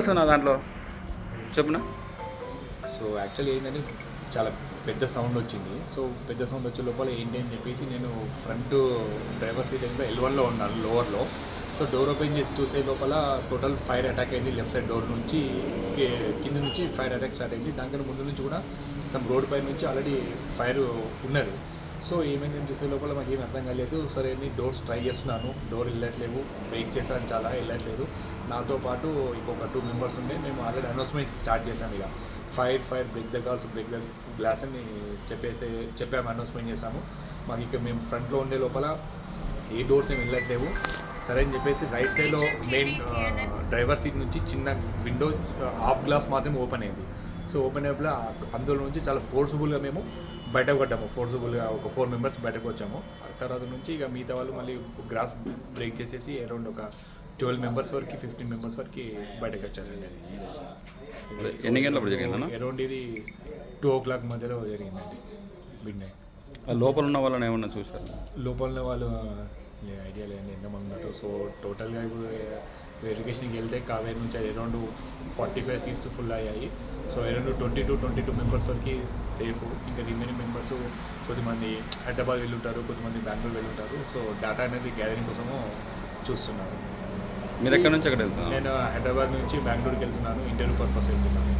వస్తున్నా దాంట్లో? చెప్పునా? So actually ఏంటంటే చాలా పెద్ద సౌండ్ వచ్చింది. సో పెద్ద సౌండ్ వచ్చే లోపల ఏంటి అని చెప్పేసి నేను ఫ్రంట్ డ్రైవర్ సీట్ అయితే ఎల్ వన్లో ఉన్నాను లోవర్లో సో డోర్ ఓపెన్ చేసి చూసే లోపల టోటల్ ఫైర్ అటాక్ అయింది లెఫ్ట్ సైడ్ డోర్ నుంచి కింద నుంచి ఫైర్ అటాక్ స్టార్ట్ అయింది. దానికన్నా ముందు నుంచి కూడా సమ్ రోడ్ పై నుంచి ఆల్రెడీ ఫైర్ ఉన్నది. సో ఏమైంది అని చూసే లోపల మాకు ఏం అర్థం కాలేదు. సరే అని డోర్స్ ట్రై చేస్తున్నాను. డోర్ వెళ్ళట్లేవు. వెయిట్ చేశాను చాలా వెళ్ళట్లేదు. నాతో పాటు ఇంకొక టూ మెంబర్స్ ఉండే. మేము ఆల్రెడీ అనౌన్స్మెంట్ స్టార్ట్ చేశాం ఇక. Fire fire break the glass break the glass అని చెప్పేసి చెప్పాము అనౌన్స్మెంట్ చేశాము. మాకు ఇక మేము ఫ్రంట్లో ఉండే లోపల ఏ డోర్స్ ఏమి వెళ్ళట్లేవు. సరే అని చెప్పేసి రైట్ సైడ్లో మెయిన్ డ్రైవర్ సీట్ నుంచి చిన్న విండో హాఫ్ గ్లాస్ మాత్రమే ఓపెన్ అయింది. సో ఓపెన్ అయినప్పుడు అందులో నుంచి చాలా ఫోర్స్ఫుల్గా మేము బయటకు పడ్డాము. ఫోర్స్ఫుల్గా ఒక ఫోర్ మెంబర్స్ బయటకు వచ్చాము. ఆ తర్వాత నుంచి ఇక మిగతా వాళ్ళు మళ్ళీ గ్రాస్ బ్రేక్ చేసేసి అరౌండ్ ఒక ట్వెల్వ్ మెంబర్స్ వరకు ఫిఫ్టీన్ మెంబర్స్ వరకు బయటకు వచ్చారండి అది. ఎన్ని గంటలప్పుడు జరిగిందన్న? అరౌండ్ ఇది టూ ఓ క్లాక్ మధ్యలో జరిగిందండి. మిడ్ నైట్ లోపల ఉన్న వాళ్ళని ఏమన్నా చూసారు? లోపల వాళ్ళు లే- ఐడియా లేదండి ఎంతమంది ఉన్నారు. సో టోటల్గా ఇప్పుడు వెరిఫికేషన్కి వెళ్తే కావేరి నుంచి అది around forty five seats full అయ్యాయి. So around twenty two twenty two members వరకు సేఫ్. ఇంకా రిమైనింగ్ మెంబర్స్ కొద్దిమంది హైదరాబాద్ వెళ్ళుంటారు కొద్దిమంది బెంగళూరు వెళ్ళుంటారు. సో డేటా అనేది గ్యాదరింగ్ కోసము చూస్తున్నారు. మీరు ఎక్కడి నుంచి ఎక్కడ వెళ్తున్నారు? నేను హైదరాబాద్ నుంచి బెంగళూరుకి వెళ్తున్నాను ఇంటర్వ్యూ పర్పస్ వెళ్తున్నాను.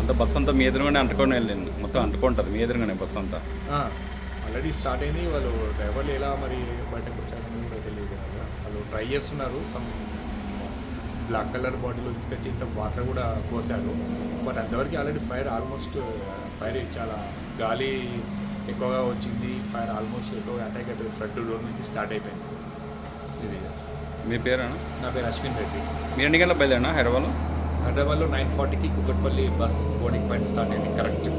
అంటే బస్ అంతా మీ ఎదురుగానే అంటుకొని వెళ్ళింది. మొత్తం అంటుకుంటుంది మీ ఎదురుగానే బస్ అంతా. ఆల్రెడీ స్టార్ట్ అయింది. వాళ్ళు డ్రైవర్లు ఎలా మరి బయటకు వచ్చారని కూడా తెలియదు కదా. వాళ్ళు ట్రై చేస్తున్నారు. సమ్ బ్లాక్ కలర్ బాటిల్ తీసుకొచ్చి సమ్ వాటర్ కూడా పోసారు బట్ అంతవరకు ఆల్రెడీ ఫైర్ ఆల్మోస్ట్ ఫైర్ చాలా గాలి ఎక్కువగా వచ్చింది. ఫైర్ ఆల్మోస్ట్ ఎక్కువగా అటాక్ అవుతుంది ఫ్రంట్ డోర్ నుంచి స్టార్ట్ అయిపోయింది. ఇది. మీ పేరేనా నా పేరు అశ్విన్ రెడ్డి. మీరు ఎన్ని గంటలకు బయలుదేరినా హైదరాబాద్లో? హైదరాబాద్లో నైన్ ఫార్టీకి Kukatpally bus boarding point start అయింది. కరెక్ట్.